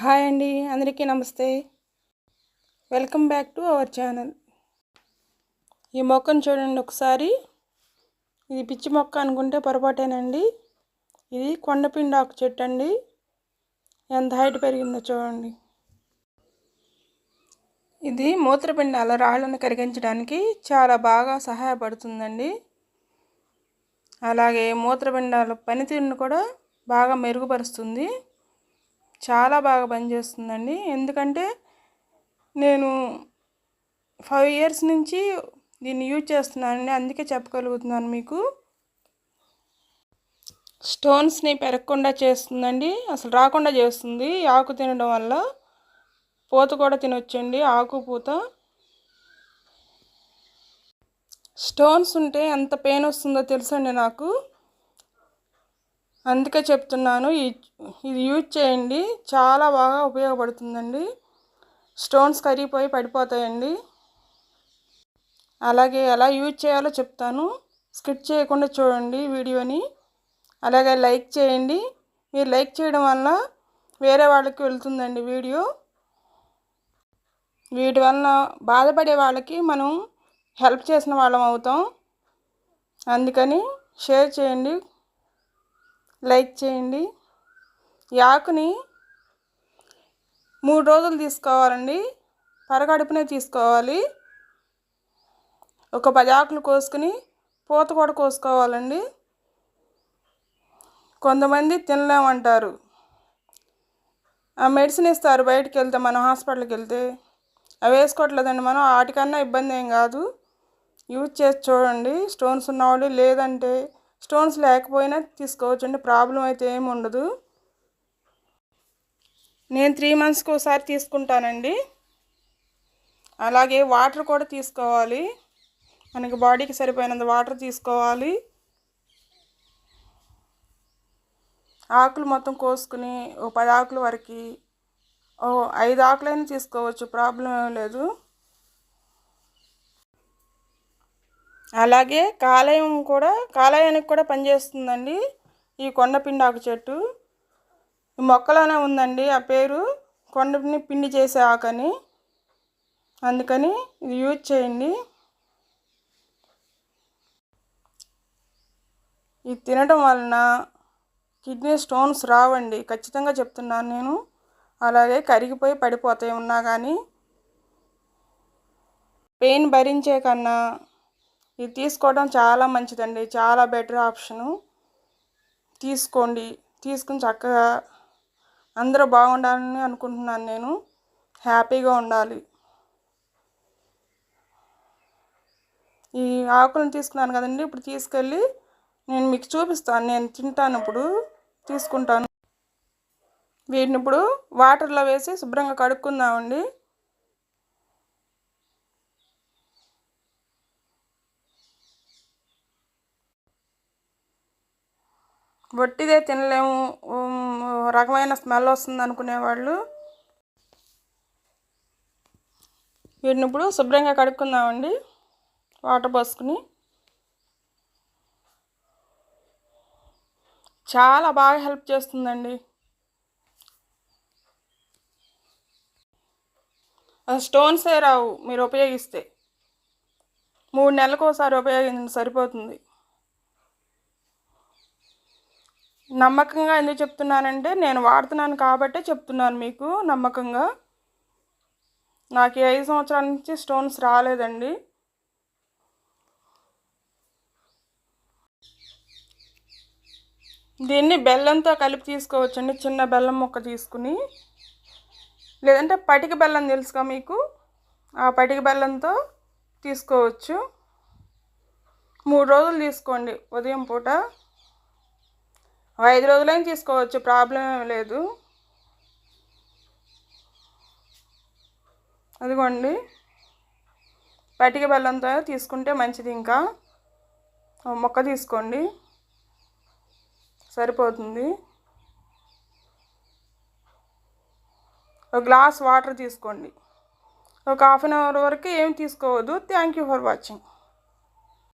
Hi అండి అందరికీ నమస్తే. Welcome back to our channel. ఈ మొక్కను చూడండి ఒకసారి. ఇది పిచ్చి మొక్క అనుకుంటే పొరపాటేనండి. ఇది కొండపిండి ఆకు చెట్టు అండి. ఎంత హైట్ పెరిగిందో చూడండి. ఇది మూత్రపిండాల రాళ్ళను కరిగించడానికి చాలా బాగా సహాయపడుతుందండి. అలాగే మూత్రపిండాల పనితీరును కూడా బాగా మెరుగుపరుస్తుంది. చాలా బాగా పనిచేస్తుందండి ఎందుకంటే నేను ఫైవ్ ఇయర్స్ నుంచి దీన్ని యూజ్ చేస్తున్నానండి. అందుకే చెప్పగలుగుతున్నాను మీకు. స్టోన్స్ని పెరగకుండా చేస్తుందండి. అసలు రాకుండా చేస్తుంది. ఆకు తినడం వల్ల పూత కూడా తినొచ్చండి. ఆకు పూత. స్టోన్స్ ఉంటే ఎంత పెయిన్ వస్తుందో తెలుసండి నాకు. అందుకే చెప్తున్నాను ఇది యూజ్ చేయండి. చాలా బాగా ఉపయోగపడుతుందండి. స్టోన్స్ కరిగిపోయి పడిపోతాయండి. అలాగే ఎలా యూజ్ చేయాలో చెప్తాను. స్కిప్ చేయకుండా చూడండి వీడియోని. అలాగే లైక్ చేయండి. మీరు లైక్ చేయడం వల్ల వేరే వాళ్ళకి వెళ్తుందండి వీడియో. వీటి వలన బాధపడే వాళ్ళకి మనం హెల్ప్ చేసిన వాళ్ళం అవుతాం. అందుకని షేర్ చేయండి. లైక్ చేయండి. ఈ ఆకుని మూడు రోజులు తీసుకోవాలండి. పరగడుపునే తీసుకోవాలి. ఒక పది ఆకులు కోసుకుని పూత కూడా కోసుకోవాలండి. కొంతమంది తినలేమంటారు. ఆ మెడిసిన్ ఇస్తారు బయటికి వెళ్తే మనం హాస్పిటల్కి వెళ్తే. అవి వేసుకోవట్లేదండి మనం. వాటికన్నా ఇబ్బంది ఏం కాదు. యూజ్ చేసి చూడండి. స్టోన్స్ ఉన్నవాళ్ళు లేదంటే స్టోన్స్ లేకపోయినా తీసుకోవచ్చండి. ప్రాబ్లం అయితే ఏమి ఉండదు. నేను త్రీ మంత్స్కి ఒకసారి తీసుకుంటానండి. అలాగే వాటర్ కూడా తీసుకోవాలి. మనకి బాడీకి సరిపోయినంత వాటర్ తీసుకోవాలి. ఆకులు మొత్తం కోసుకుని ఓ పది ఆకుల వరకు ఓ ఐదు ఆకులైనా తీసుకోవచ్చు. ప్రాబ్లం ఏం లేదు. అలాగే కాలేయం కూడా కాలేయానికి కూడా పనిచేస్తుందండి. ఈ కొండపిండాకు చెట్టు ఈ మొక్కలోనే ఉందండి ఆ పేరు. కొండని పిండి చేసే ఆకని. అందుకని ఇది యూజ్ చేయండి. ఇది తినడం వలన కిడ్నీ స్టోన్స్ రావండి. ఖచ్చితంగా చెప్తున్నాను నేను. అలాగే కరిగిపోయి పడిపోతాయి ఉన్నా కానీ పెయిన్ భరించే కన్నా ఇది తీసుకోవడం చాలా మంచిదండి. చాలా బెటర్ ఆప్షను. తీసుకోండి. తీసుకుని చక్కగా అందరూ బాగుండాలని అనుకుంటున్నాను నేను. హ్యాపీగా ఉండాలి. ఈ ఆకులను తీసుకున్నాను కదండి. ఇప్పుడు తీసుకెళ్ళి నేను మీకు చూపిస్తాను. నేను తింటాను ఇప్పుడు. తీసుకుంటాను. వీటిని ఇప్పుడు వాటర్లో వేసి శుభ్రంగా కడుక్కుందామండి. వట్టిదే తినలేము. రకమైన స్మెల్ వస్తుంది అనుకునేవాళ్ళు. వీటిని ఇప్పుడు శుభ్రంగా కడుక్కుందామండి. వాటర్ పోసుకుని. చాలా బాగా హెల్ప్ చేస్తుందండి. స్టోన్సే రావు మీరు ఉపయోగిస్తే. మూడు నెలలకు ఒకసారి ఉపయోగించండి సరిపోతుంది. నమ్మకంగా ఎందుకు చెప్తున్నానంటే నేను వాడుతున్నాను కాబట్టే చెప్తున్నాను మీకు నమ్మకంగా. నాకు ఐదు సంవత్సరాల నుంచి స్టోన్స్ రాలేదండి. దీన్ని బెల్లంతో కలిపి తీసుకోవచ్చండి చిన్న బెల్లం ముక్క తీసుకుని. లేదంటే పటిక బెల్లం తెలుసుగా మీకు? ఆ పటిక బెల్లంతో తీసుకోవచ్చు. మూడు రోజులు తీసుకోండి ఉదయం పూట. ఐదు రోజులైనా తీసుకోవచ్చు ప్రాబ్లం ఏం లేదు. అదిగోండి. పటిక బెల్లంతో తీసుకుంటే మంచిది ఇంకా. మొక్క తీసుకోండి. సరిపోతుంది. ఒక గ్లాస్ వాటర్ తీసుకోండి. ఒక హాఫ్ అన్ అవర్ వరకు ఏం తీసుకోవద్దు. Thank you for watching.